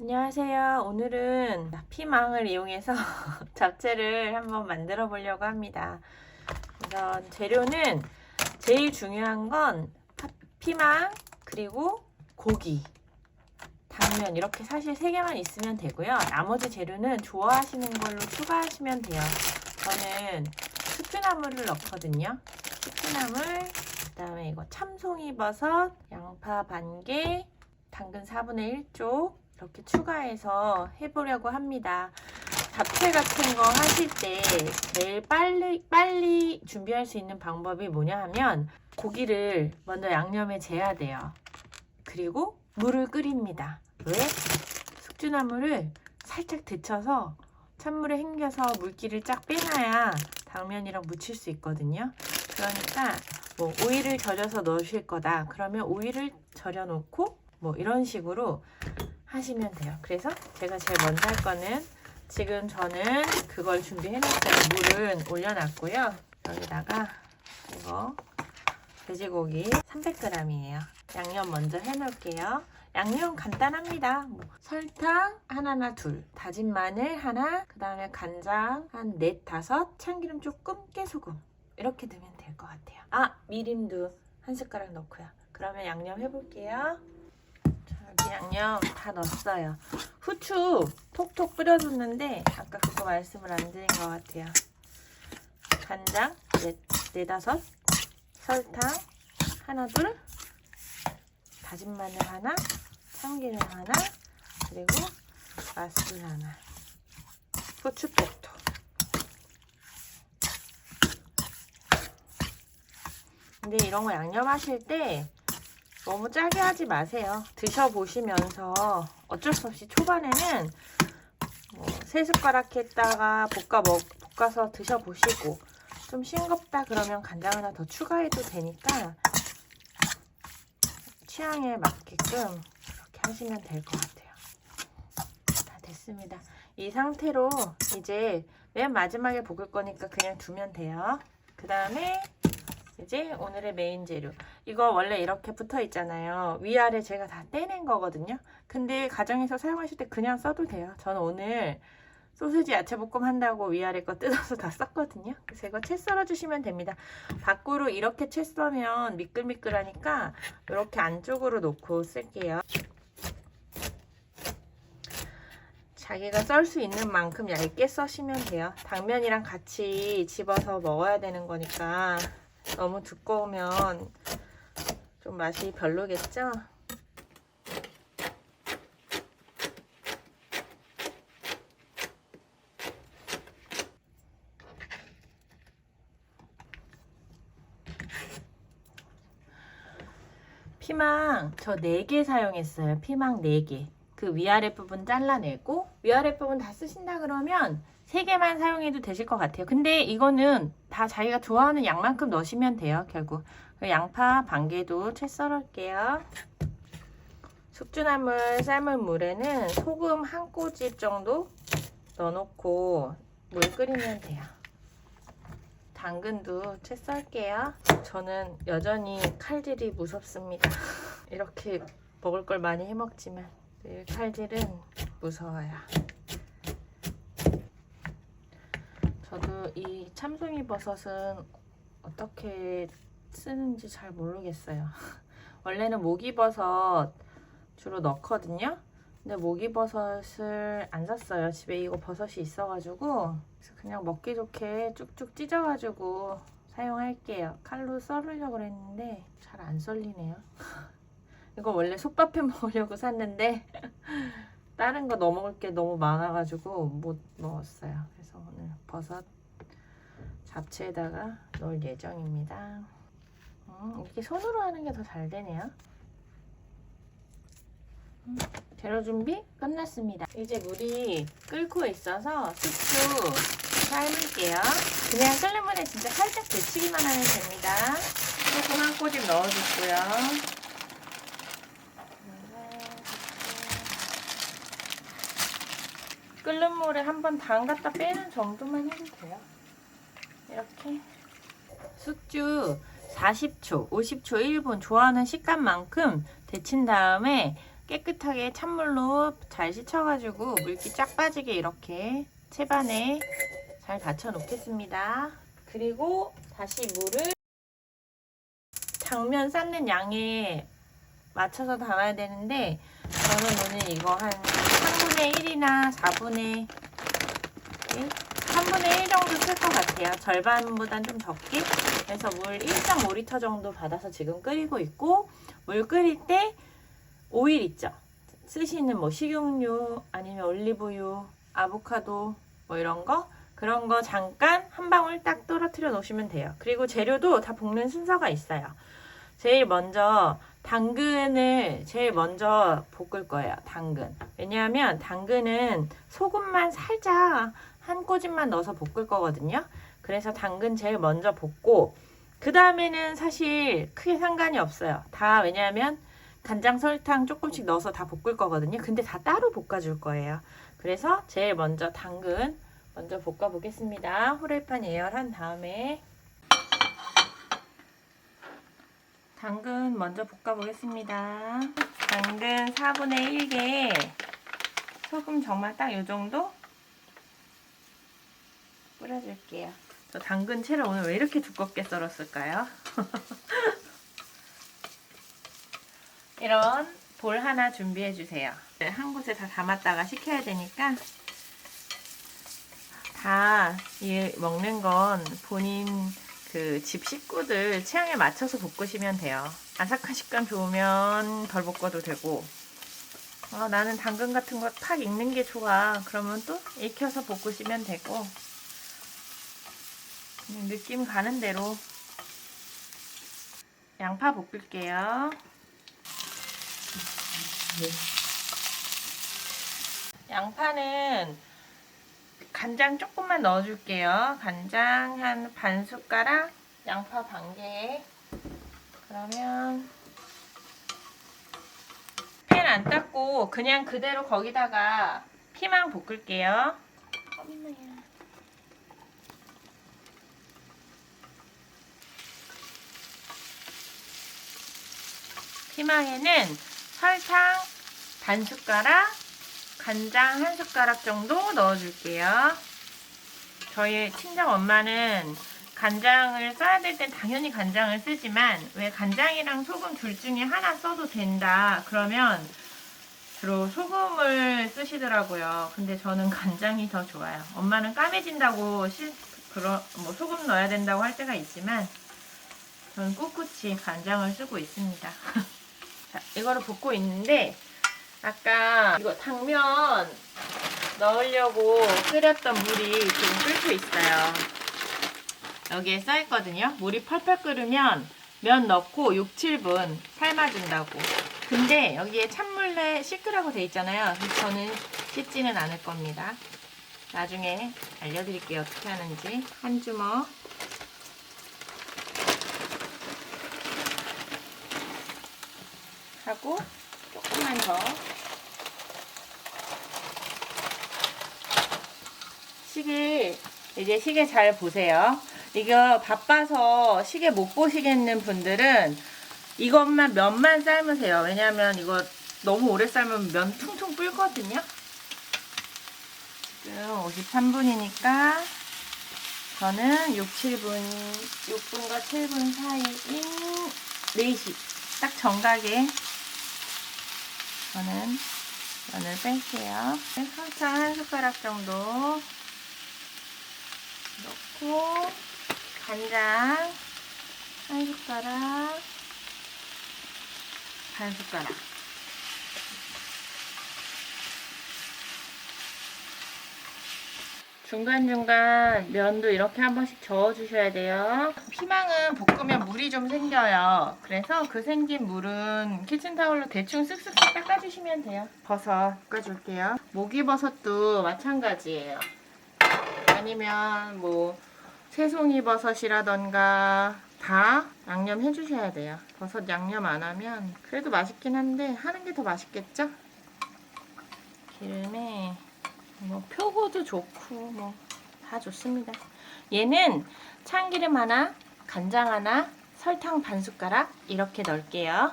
안녕하세요. 오늘은 피망을 이용해서 잡채를 한번 만들어 보려고 합니다. 우선 재료는 제일 중요한 건 파- 피망 그리고 고기, 당면 이렇게 사실 세 개만 있으면 되고요. 나머지 재료는 좋아하시는 걸로 추가하시면 돼요. 저는 숙주나물을 넣거든요. 숙주나물, 그 다음에 이거 참송이 버섯, 양파 반 개, 당근 4분의 1쪽 이렇게 추가해서 해보려고 합니다. 잡채 같은 거 하실 때 제일 빨리 빨리 준비할 수 있는 방법이 뭐냐 하면 고기를 먼저 양념에 재야 돼요. 그리고 물을 끓입니다. 왜? 숙주나물을 살짝 데쳐서 찬물에 헹겨서 물기를 쫙 빼놔야 당면이랑 묻힐 수 있거든요. 그러니까 뭐 오이를 절여서 넣으실 거다. 그러면 오이를 절여 놓고 뭐 이런 식으로 하시면 돼요. 그래서 제가 제일 먼저 할 거는 지금 저는 그걸 준비해 놨어요. 물은 올려놨고요. 여기다가 이거 돼지고기 300g이에요. 양념 먼저 해 놓을게요. 양념 간단합니다. 뭐 설탕 하나나 둘, 다진 마늘 하나, 그 다음에 간장 한 넷, 다섯, 참기름 조금, 깨소금 이렇게 넣으면 될 것 같아요. 아 미림도 한 숟가락 넣고요. 그러면 양념 해볼게요. 양념 다 넣었어요. 후추 톡톡 뿌려줬는데 아까 그거 말씀을 안 드린 것 같아요. 간장 네, 네다섯, 설탕 하나 둘, 다진 마늘 하나, 참기름 하나, 그리고 마술 하나, 후추 톡톡. 근데 이런 거 양념하실 때 너무 짜게 하지 마세요. 드셔보시면서 어쩔 수 없이 초반에는 뭐 세 숟가락 했다가 볶아 먹, 볶아서 드셔보시고 좀 싱겁다 그러면 간장 하나 더 추가해도 되니까 취향에 맞게끔 이렇게 하시면 될 것 같아요. 다 됐습니다. 이 상태로 이제 맨 마지막에 볶을 거니까 그냥 두면 돼요. 그 다음에 이제 오늘의 메인 재료. 이거 원래 이렇게 붙어 있잖아요. 위아래 제가 다 떼낸 거거든요. 근데 가정에서 사용하실 때 그냥 써도 돼요. 저는 오늘 소세지 야채 볶음 한다고 위아래 거 뜯어서 다 썼거든요. 그래서 이거 채 썰어 주시면 됩니다. 밖으로 이렇게 채 썰면 미끌미끌하니까 이렇게 안쪽으로 놓고 쓸게요. 자기가 썰 수 있는 만큼 얇게 써시면 돼요. 당면이랑 같이 집어서 먹어야 되는 거니까 너무 두꺼우면 좀 맛이 별로겠죠? 피망 저 4개 사용했어요. 피망 4개. 그 위아래 부분 잘라내고 위아래 부분 다 쓰신다 그러면 3개만 사용해도 되실 것 같아요. 근데 이거는 다 자기가 좋아하는 양만큼 넣으시면 돼요. 결국 그 양파 반 개도 채 썰을게요. 숙주나물 삶은 물에는 소금 한 꼬집 정도 넣어놓고 물 끓이면 돼요. 당근도 채 썰게요. 저는 여전히 칼질이 무섭습니다. 이렇게 먹을 걸 많이 해먹지만 늘 칼질은 무서워요. 저도 이 참송이 버섯은 어떻게 쓰는지 잘 모르겠어요. 원래는 모기버섯 주로 넣거든요. 근데 모기버섯을 안 샀어요. 집에 이거 버섯이 있어가지고 그래서 그냥 먹기 좋게 쭉쭉 찢어가지고 사용할게요. 칼로 썰으려고 그랬는데 잘 안 썰리네요. 이거 원래 솥밥해 먹으려고 샀는데 다른 거 넣어 먹을 게 너무 많아가지고 못 넣었어요. 그래서 오늘 버섯 잡채에다가 넣을 예정입니다. 음, 이렇게 손으로 하는 게 더 잘 되네요. 음, 재료 준비 끝났습니다. 이제 물이 끓고 있어서 숙주 삶을게요. 그냥 끓는 물에 진짜 살짝 데치기만 하면 됩니다. 소금 한 꼬집 넣어주고요. 끓는 물에 한번 담갔다 빼는 정도만 해도 돼요. 이렇게 숙주 40초, 50초, 1분 좋아하는 식감만큼 데친 다음에 깨끗하게 찬물로 잘 씻어가지고 물기 쫙 빠지게 이렇게 채반에 잘 받쳐 놓겠습니다. 그리고 다시 물을 당면 삶는 양에 맞춰서 담아야 되는데 저는 오늘 이거 한 3분의 1이나 4분의 1? 3분의 1 정도 쓸 것 같아요. 절반보단 좀 적게. 그래서 물 1.5리터 정도 받아서 지금 끓이고 있고 물 끓일 때 오일 있죠. 쓰시는 뭐 식용유 아니면 올리브유, 아보카도 뭐 이런 거 그런 거 잠깐 한 방울 딱 떨어뜨려 놓으시면 돼요. 그리고 재료도 다 볶는 순서가 있어요. 제일 먼저 당근을 제일 먼저 볶을 거예요. 당근. 왜냐하면 당근은 소금만 살짝 한 꼬집만 넣어서 볶을 거거든요. 그래서 당근 제일 먼저 볶고 그 다음에는 사실 크게 상관이 없어요. 다 왜냐하면 간장, 설탕 조금씩 넣어서 다 볶을 거거든요. 근데 다 따로 볶아줄 거예요. 그래서 제일 먼저 당근 먼저 볶아 보겠습니다. 후라이팬 예열한 다음에 당근 먼저 볶아 보겠습니다. 당근 4분의 1개 소금 정말 딱 이 정도 뿌려줄게요. 저 당근 채를 오늘 왜 이렇게 두껍게 썰었을까요? 이런 볼 하나 준비해 주세요. 한 곳에 다 담았다가 식혀야 되니까 다 이 먹는 건 본인 그 집 식구들 취향에 맞춰서 볶으시면 돼요. 아삭한 식감 좋으면 덜 볶아도 되고 어, 나는 당근 같은 거탁 익는 게 좋아. 그러면 또 익혀서 볶으시면 되고 느낌 가는 대로 양파 볶을게요. 양파는 간장 조금만 넣어줄게요. 간장 한 반 숟가락, 양파 반 개. 그러면 팬 안 닦고 그냥 그대로 거기다가 피망 볶을게요. 엄마야. 피망에는 설탕 반 숟가락, 간장 한 숟가락 정도 넣어줄게요. 저희 친정 엄마는 간장을 써야 될 땐 당연히 간장을 쓰지만 왜 간장이랑 소금 둘 중에 하나 써도 된다 그러면 주로 소금을 쓰시더라고요. 근데 저는 간장이 더 좋아요. 엄마는 까매진다고 실, 그러, 뭐 소금 넣어야 된다고 할 때가 있지만 저는 꿋꿋이 간장을 쓰고 있습니다. 자, 이거를 볶고 있는데 아까 이거 당면 넣으려고 끓였던 물이 지금 끓고 있어요. 여기에 써있거든요. 물이 펄펄 끓으면 면 넣고 6, 7분 삶아준다고. 근데 여기에 찬물에 씻으라고 돼 있잖아요. 저는 씻지는 않을 겁니다. 나중에 알려드릴게요. 어떻게 하는지. 한 주먹. 하고 조금만 더. 시계 이제 시계 잘 보세요. 이거 바빠서 시계 못 보시겠는 분들은 이것만 면만 삶으세요. 왜냐면 이거 너무 오래 삶으면 면 퉁퉁 불거든요. 지금 53분이니까 저는 6, 7분, 6분과 7분 사이인 4시 딱 정각에 저는 면을 뺄게요. 설탕 한 숟가락 정도 넣고 간장 한 숟가락 반 숟가락 중간중간 면도 이렇게 한 번씩 저어 주셔야 돼요. 피망은 볶으면 물이 좀 생겨요. 그래서 그 생긴 물은 키친타올로 대충 쓱쓱 닦아주시면 돼요. 버섯 닦아줄게요. 목이버섯도 마찬가지예요. 아니면 뭐 새송이 버섯이라던가 다 양념 해 주셔야 돼요. 버섯 양념 안 하면 그래도 맛있긴 한데 하는 게 더 맛있겠죠? 기름에 뭐 표고도 좋고 뭐 다 좋습니다. 얘는 참기름 하나, 간장 하나, 설탕 반 숟가락 이렇게 넣을게요.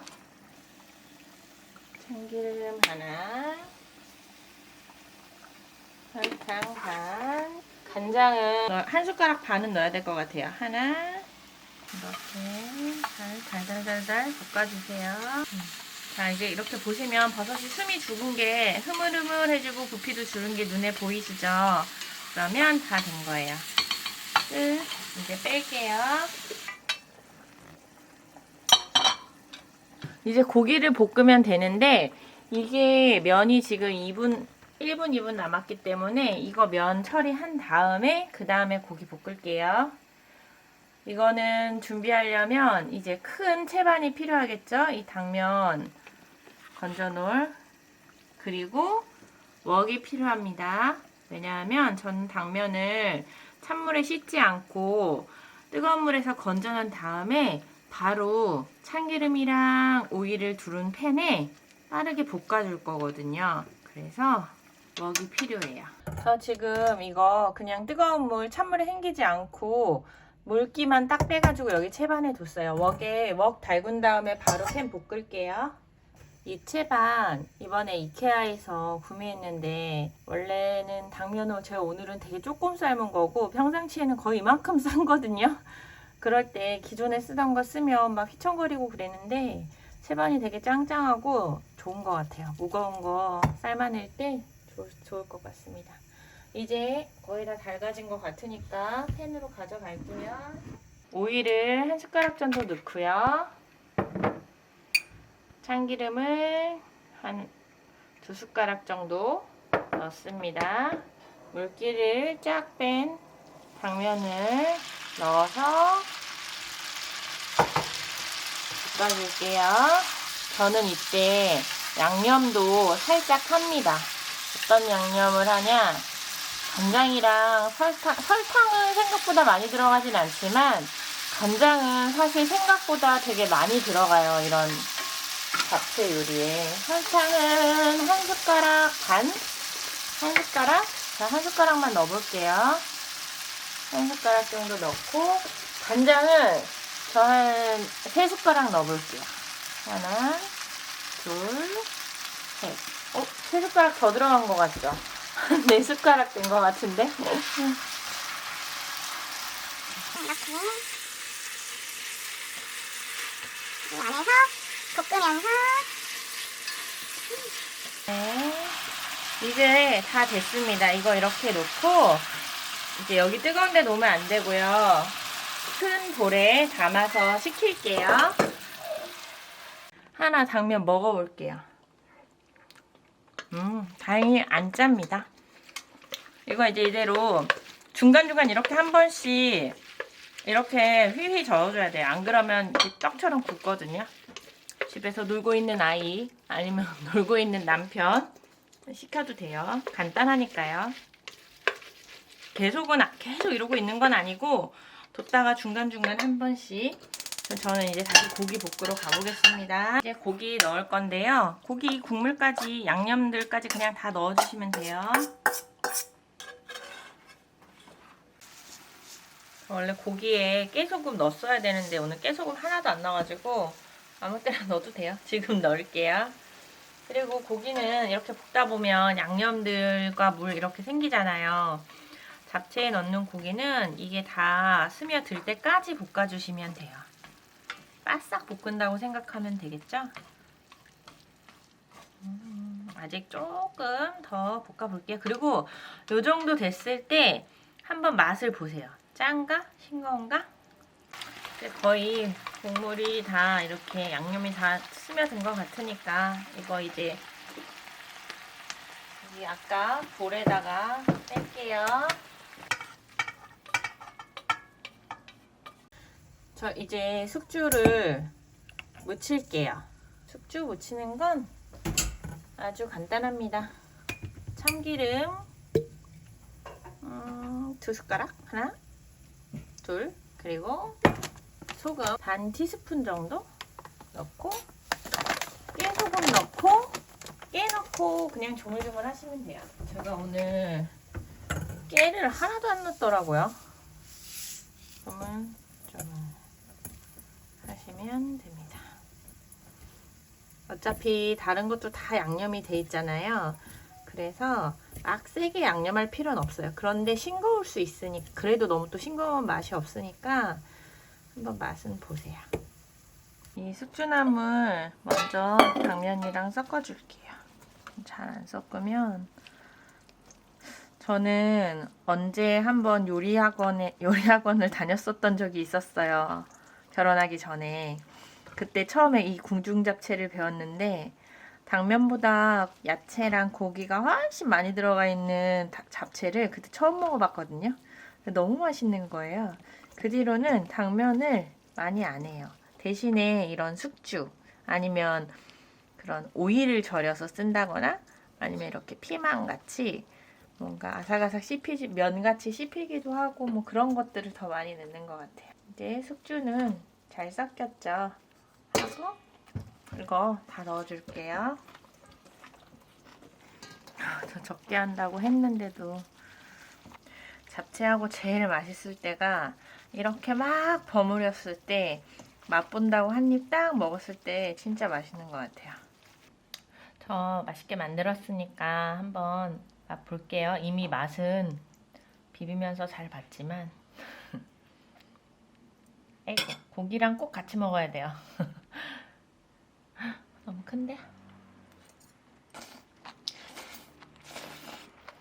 참기름 하나, 설탕 반, 간장은 한 숟가락 반은 넣어야 될 것 같아요. 하나, 이렇게 잘 달달달달 볶아주세요. 음. 자 이제 이렇게 보시면 버섯이 숨이 죽은 게 흐물흐물해지고 부피도 줄은 게 눈에 보이시죠? 그러면 다 된 거예요. 끝. 이제 뺄게요. 이제 고기를 볶으면 되는데 이게 면이 지금 2분 1분 2분 남았기 때문에 이거 면 처리한 다음에 그 다음에 고기 볶을게요. 이거는 준비하려면 이제 큰 채반이 필요하겠죠? 이 당면 건져 놓을 그리고 웍이 필요합니다. 왜냐하면 저는 당면을 찬물에 씻지 않고 뜨거운 물에서 건져낸 다음에 바로 참기름이랑 오일을 두른 팬에 빠르게 볶아줄 거거든요. 그래서 웍이 필요해요. 저 지금 이거 그냥 뜨거운 물 찬물에 헹기지 않고 물기만 딱 빼가지고 여기 채반에 뒀어요. 웍에 웍 달군 다음에 바로 팬 볶을게요. 이 채반 이번에 이케아에서 구매했는데 원래는 당면을 제가 오늘은 되게 조금 삶은 거고 평상시에는 거의 이만큼 싼거든요. 그럴 때 기존에 쓰던 거 쓰면 막 휘청거리고 그랬는데 채반이 되게 짱짱하고 좋은 것 같아요. 무거운 거 삶아낼 때 좋, 좋을 것 같습니다. 이제 거의 다 달가진 것 같으니까 팬으로 가져갈게요. 오일을 한 숟가락 정도 넣고요. 참기름을 한 두 숟가락 정도 넣습니다. 물기를 쫙 뺀 당면을 넣어서 볶아줄게요. 저는 이때 양념도 살짝 합니다. 어떤 양념을 하냐? 간장이랑 설탕, 설탕은 생각보다 많이 들어가진 않지만 간장은 사실 생각보다 되게 많이 들어가요. 이런 잡채 요리에. 설탕은 한 숟가락 반? 한 숟가락? 자, 한 숟가락만 넣어볼게요. 한 숟가락 정도 넣고 간장은 저한 세 숟가락 넣어볼게요. 하나, 둘, 셋. 어, 세 숟가락 더 들어간 것 같죠? 네 숟가락 된 것 같은데? 이렇게 이 안에서 볶으면서 네. 이제 다 됐습니다. 이거 이렇게 놓고 이제 여기 뜨거운 데 놓으면 안 되고요. 큰 볼에 담아서 식힐게요. 하나 당면 먹어볼게요. 음, 다행히 안 짭니다. 이거 이제 이대로 중간중간 이렇게 한 번씩 이렇게 휘휘 저어줘야 돼요. 안 그러면 떡처럼 굳거든요. 집에서 놀고 있는 아이 아니면 놀고 있는 남편 시켜도 돼요. 간단하니까요. 계속은 아- 계속 이러고 있는 건 아니고 뒀다가 중간중간 한 번씩 저는 이제 다시 고기 볶으러 가보겠습니다. 이제 고기 넣을 건데요. 고기 국물까지 양념들까지 그냥 다 넣어주시면 돼요. 원래 고기에 깨소금 넣었어야 되는데 오늘 깨소금 하나도 안 넣어가지고 아무 때나 넣어도 돼요. 지금 넣을게요. 그리고 고기는 이렇게 볶다 보면 양념들과 물 이렇게 생기잖아요. 잡채에 넣는 고기는 이게 다 스며들 때까지 볶아주시면 돼요. 바싹 볶은다고 생각하면 되겠죠? 음, 아직 조금 더 볶아볼게요. 그리고 이 정도 됐을 때 한번 맛을 보세요. 짠가? 싱거운가? 이제 거의 국물이 다 이렇게 양념이 다 스며든 것 같으니까 이거 이제 여기 아까 볼에다가 뺄게요. 저 이제 숙주를 묻힐게요. 숙주 묻히는 건 아주 간단합니다. 참기름 음, 두 숟가락 하나 둘 그리고 소금 반 티스푼 정도 넣고 깨소금 넣고 깨 넣고 그냥 조물조물 하시면 돼요. 제가 오늘 깨를 하나도 안 넣었더라고요. 조물조물 하시면 됩니다. 어차피 다른 것도 다 양념이 돼 있잖아요. 그래서 막 세게 양념할 필요는 없어요. 그런데 싱거울 수 있으니 그래도 너무 또 싱거운 맛이 없으니까 한번 맛은 보세요. 이 숙주나물 먼저 당면이랑 섞어줄게요. 잘 안 섞으면 저는 언제 한번 요리학원에 요리학원을 다녔었던 적이 있었어요. 결혼하기 전에 그때 처음에 이 궁중 잡채를 배웠는데 당면보다 야채랑 고기가 훨씬 많이 들어가 있는 다- 잡채를 그때 처음 먹어봤거든요. 너무 맛있는 거예요. 그 뒤로는 당면을 많이 안 해요. 대신에 이런 숙주 아니면 그런 오이를 절여서 쓴다거나 아니면 이렇게 피망 같이 뭔가 아삭아삭 씹히지 면 같이 씹히기도 하고 뭐 그런 것들을 더 많이 넣는 것 같아요. 이제 숙주는 잘 섞였죠. 하고 이거 다 넣어줄게요. 아, 저 적게 한다고 했는데도 잡채하고 제일 맛있을 때가 이렇게 막 버무렸을 때 맛본다고 한 입 딱 먹었을 때 진짜 맛있는 것 같아요. 저 맛있게 만들었으니까 한번 맛볼게요. 이미 맛은 비비면서 잘 봤지만 에이구, 고기랑 꼭 같이 먹어야 돼요. 너무 큰데?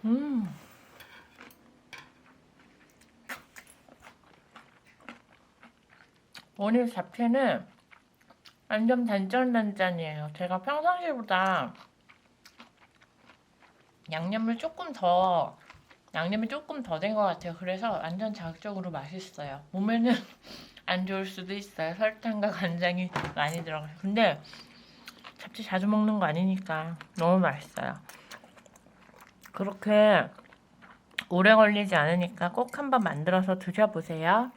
음. 오늘 잡채는 완전 단짠단짠이에요. 제가 평상시보다 양념을 조금 더 양념이 조금 더 된 것 같아요. 그래서 완전 자극적으로 맛있어요. 몸에는 안 좋을 수도 있어요. 설탕과 간장이 많이 들어가요. 근데 잡채 자주 먹는 거 아니니까 너무 맛있어요. 그렇게 오래 걸리지 않으니까 꼭 한번 만들어서 드셔보세요.